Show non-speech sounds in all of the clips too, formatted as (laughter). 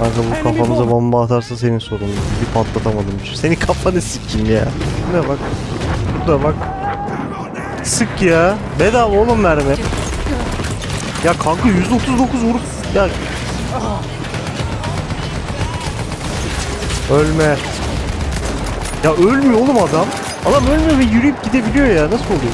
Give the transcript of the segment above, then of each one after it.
Kanka bu kafamıza bomba atarsa senin sorunun. Bir patlatamadım. Senin kafanı sikeyim ya. Ne bak. Burada bak. Sık ya. Bedava oğlum mermi. Ya kanka 139 vurup ya. Ölme. Ya ölmüyor oğlum adam. Adam ölmüyor ve yürüyüp gidebiliyor ya. Nasıl oluyor?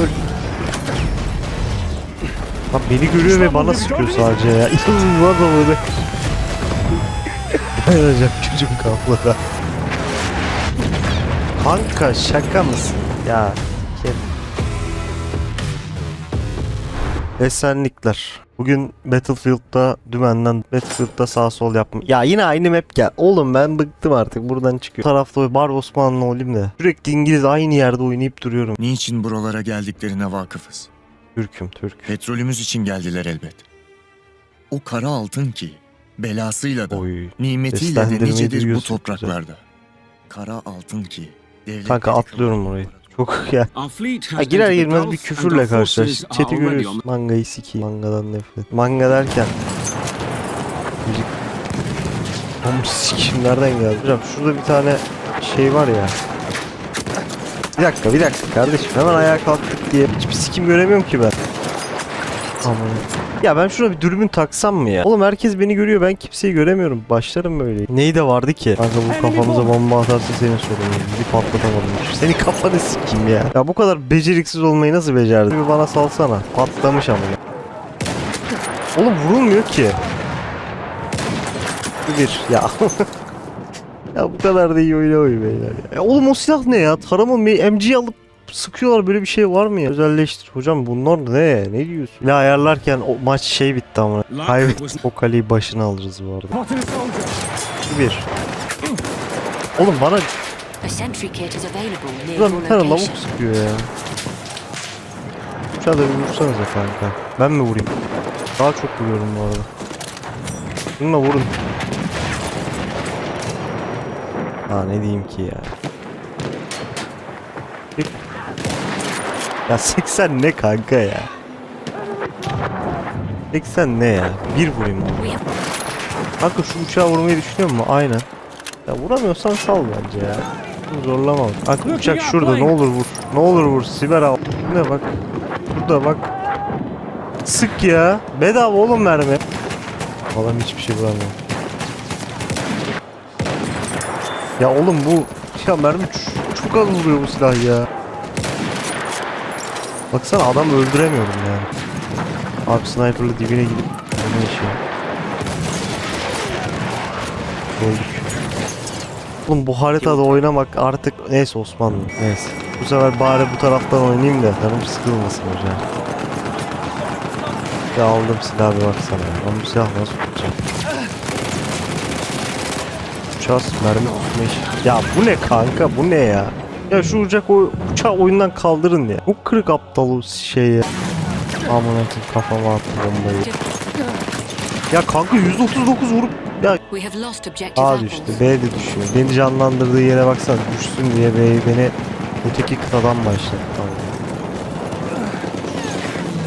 Öl. Bak beni görüyor ve bana sıkıyor sadece ya. İnanılmaz böyle. (laughs) Dayanacak çocuğum kaplara. Kanka şaka mısın? Ya. Kim? Esenlikler. Bugün Battlefield'da dümenden Battlefield'da sağ sol yapma. Ya yine aynı map gel. Oğlum ben bıktım artık buradan çıkıyor. Bu tarafta Bar Osmanlı olayım da. Sürekli İngiliz aynı yerde oynayıp duruyorum. Niçin buralara geldiklerine vakıfız. Türk'üm Türk. Petrolümüz için geldiler elbet. O kara altın ki belasıyla da Oy. nimetiyle de nicedir bu topraklarda. Kara altın ki devletleri Kanka atlıyorum orayı. Çok (laughs) ya. Ha, girer girmez bir küfürle are Chat'i görüyorsun. Mangayı sikeyim. Mangadan nefret. Manga derken. Müzik. Oğlum sikim nereden geldi? Hocam şurada bir tane şey var ya. Bir dakika bir dakika kardeşim hemen ayağa kalktık diye hiçbir sikim göremiyorum ki ben. Aman. Ya ben şuna bir dürbün taksam mı ya? Oğlum herkes beni görüyor ben kimseyi göremiyorum. Başlarım böyle. Neyi de vardı ki? Kanka bu kafamıza bomba atarsa senin sorunun. Bir patlatamadım. Senin kafanı sikeyim ya. Ya bu kadar beceriksiz olmayı nasıl becerdin? Bir bana salsana. Patlamış ama. Oğlum vurulmuyor ki. Bir ya. (laughs) ya bu kadar da iyi oynamayın beyler ya. ya. Oğlum o silah ne ya? Tarama MG alıp sıkıyorlar böyle bir şey var mı ya? Özelleştir. Hocam bunlar ne? Ne diyorsun? Silah ayarlarken o maç şey bitti ama. Kaybettik. O kaleyi başına alırız bu arada. Bir. Oğlum bana A sentry kit is available near Ulan bir tane lavuk sıkıyor ya. Uçağı da bir vursanıza kanka. Ben mi vurayım? Daha çok vuruyorum bu arada. Bununla vurun. Ha ne diyeyim ki ya. Ya 80 ne kanka ya? 80 ne ya? Bir vurayım onu. Kanka şu uçağı vurmayı düşünüyor musun? Aynen. Ya vuramıyorsan sal bence ya. Zorlama. Kanka uçak şurada ne olur vur. Ne olur vur. Siber al. Ne bak. Burada bak. Sık ya. Bedava oğlum mermi. Adam hiçbir şey vuramıyor. Ya oğlum bu ya mermi çok az vuruyor bu silah ya. Baksana adam öldüremiyorum yani. Abi sniper'lı dibine gidip ne iş ya? Öldük. Oğlum bu haritada oynamak artık neyse Osmanlı neyse. Bu sefer bari bu taraftan oynayayım da canım sıkılmasın hocam. Ya aldım silahı baksana ya. Silah nasıl tutacağım? Uçağız mermi tutma işi. Ya bu ne kanka bu ne ya? Ya şu uçak o uçağı oyundan kaldırın ya. Bu kırık aptal o şeye. Aman atın kafama attı bombayı. Ya kanka 139 vurup ya A düştü. B de düşüyor. Beni canlandırdığı yere baksana düşsün diye B'yi beni öteki kıtadan başlattı. Tamam.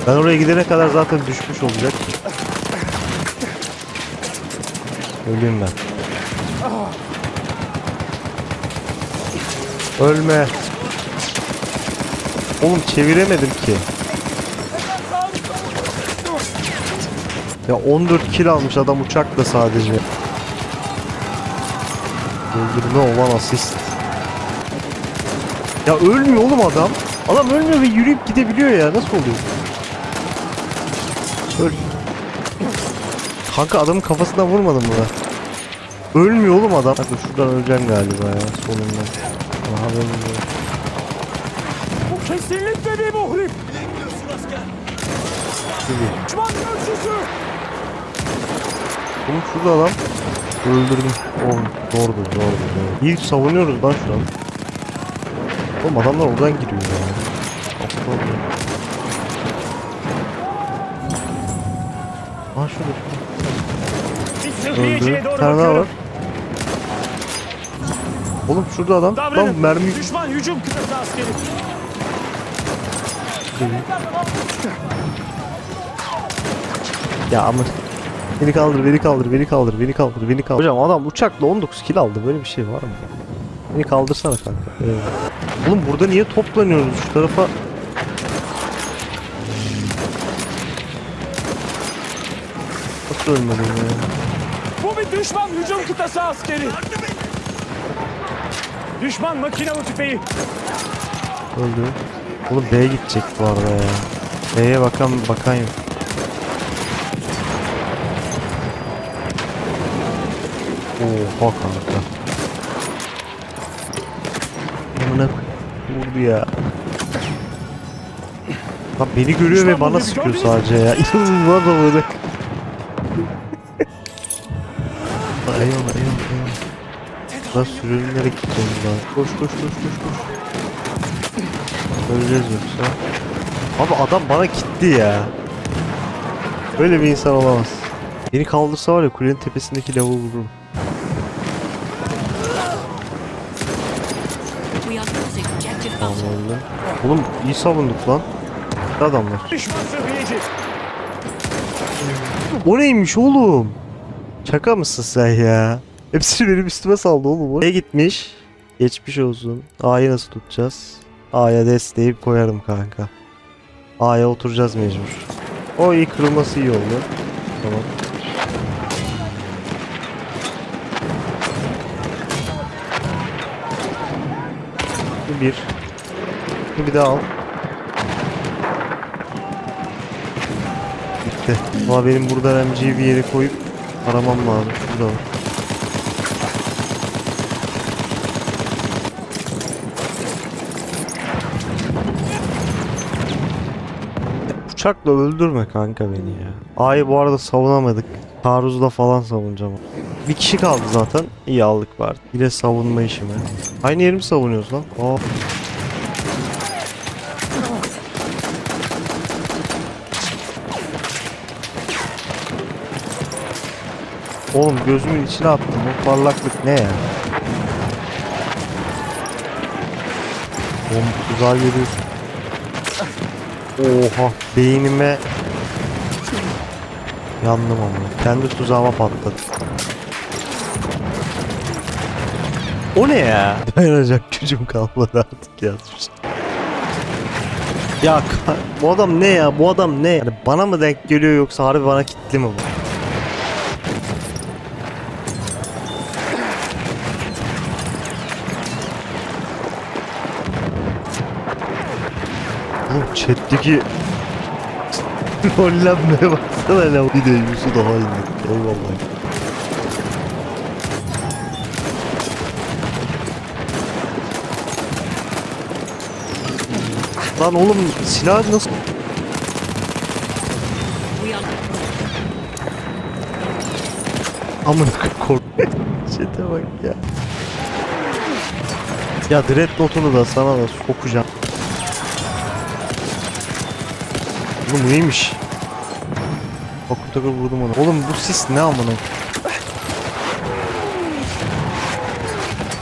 Ben oraya gidene kadar zaten düşmüş olacak. Öleyim ben. Ölme. Oğlum çeviremedim ki. Ya 14 kill almış adam uçakla sadece. Öldürme olan asist. Ya ölmüyor oğlum adam. Adam ölmüyor ve yürüyüp gidebiliyor ya. Nasıl oluyor? Öl. Kanka adamın kafasına vurmadım ben? Ölmüyor oğlum adam. Kanka şuradan öleceğim galiba ya sonunda. Aha benim de. Bu kesinlikle bir. Şurada. Düşman ölçüsü. Oğlum şurada adam. Öldürdüm. Oğlum zordu zordu zordu. İyi savunuyoruz lan şu an. Oğlum adamlar oradan giriyor ya. Aptal ya. Aa şurada şurada. Öldü. Bir tane daha var. Oğlum şurada adam. Lan Davranın. mermi Düşman hücum kıtası askeri. Ya ama Beni kaldır, beni kaldır, beni kaldır, beni kaldır, beni kaldır. Hocam adam uçakla 19 kill aldı. Böyle bir şey var mı? Beni kaldırsana kanka. Evet. Oğlum burada niye toplanıyoruz şu tarafa? Nasıl ölmedim ya? Bu bir düşman hücum kıtası askeri. Düşman makinalı tüfeği. Öldü. Oğlum B'ye gidecek bu arada ya. B'ye bakan bakan yok. Oha kanka. Amına vurdu ya. Lan beni görüyor ve bana sıkıyor sadece ya. İnanılmaz. (laughs) Eyvallah eyvallah eyvallah. Lan sürünlerek gideceğim daha. Koş koş koş koş koş. Öleceğiz yoksa. Abi adam bana gitti ya. Böyle bir insan olamaz. Beni kaldırsa var ya kulenin tepesindeki lavuğu vururum. Tamam öyle. Oğlum iyi savunduk lan. Adamlar. Düşman sıhhiyeci. O neymiş oğlum? Şaka mısın sen ya? Hepsini benim üstüme saldı oğlum. Ne gitmiş? Geçmiş olsun. A'yı nasıl tutacağız? A'ya desteğip koyarım kanka. A'ya oturacağız mecbur. O iyi kırılması iyi oldu. Tamam. Bu bir. Bu bir daha al. Bitti. Ama benim burada MG'yi bir yere koyup aramam lazım. Şurada var. Uçakla öldürme kanka beni ya. A'yı bu arada savunamadık. Taarruzla falan savunacağım. Bir kişi kaldı zaten. İyi aldık var. Bir savunma işimi. Aynı yerimi savunuyoruz lan. Aa. Oğlum gözümün içine attım. Bu parlaklık ne ya? Oğlum tuzağa geliyorsun. Oha beynime yandım ama. Kendi tuzağıma patladı. O ne ya? (laughs) Dayanacak gücüm kalmadı artık yazmış. Ya bu adam ne ya? Bu adam ne? Yani bana mı denk geliyor yoksa harbi bana kitli mi bu? Oğlum chat'teki (laughs) rollenmeye baksana lan. Bir de yüzü daha indi. Eyvallah. Lan oğlum silah nasıl... Amına kork. (laughs) Chat'e bak ya. Ya Dreadnought'unu da sana da sokacağım. Oğlum bu neymiş? Takır takır vurdum onu. Oğlum bu sis ne amına?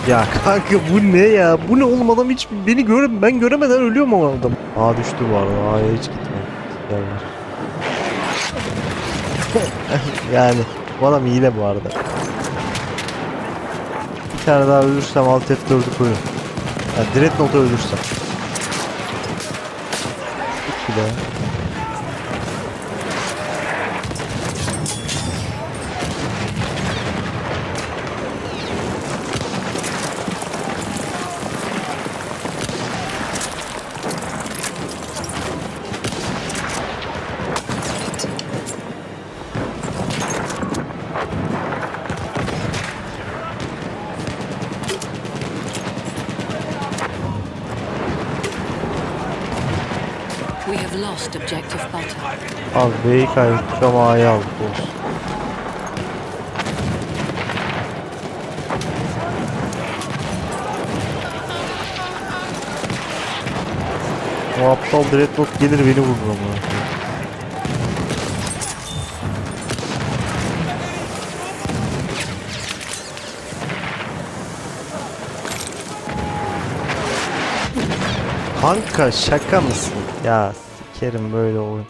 Ya kanka bu ne ya? Bu ne oğlum adam hiç beni göre ben göremeden ölüyorum ama adam. Aa düştü bu arada. A'ya hiç gitme. (laughs) Yani bu adam hile bu arada. Bir tane daha ölürsem alt F4'ü koyun. Ya Dreadnought'u ölürsem. İki daha. We have lost objective Butter. Abi B'yi kaybettik ama A'yı aldık olsun. O aptal Dreadnought gelir beni vurur ama. Kanka şaka mısın? Ya sikerim böyle oyun.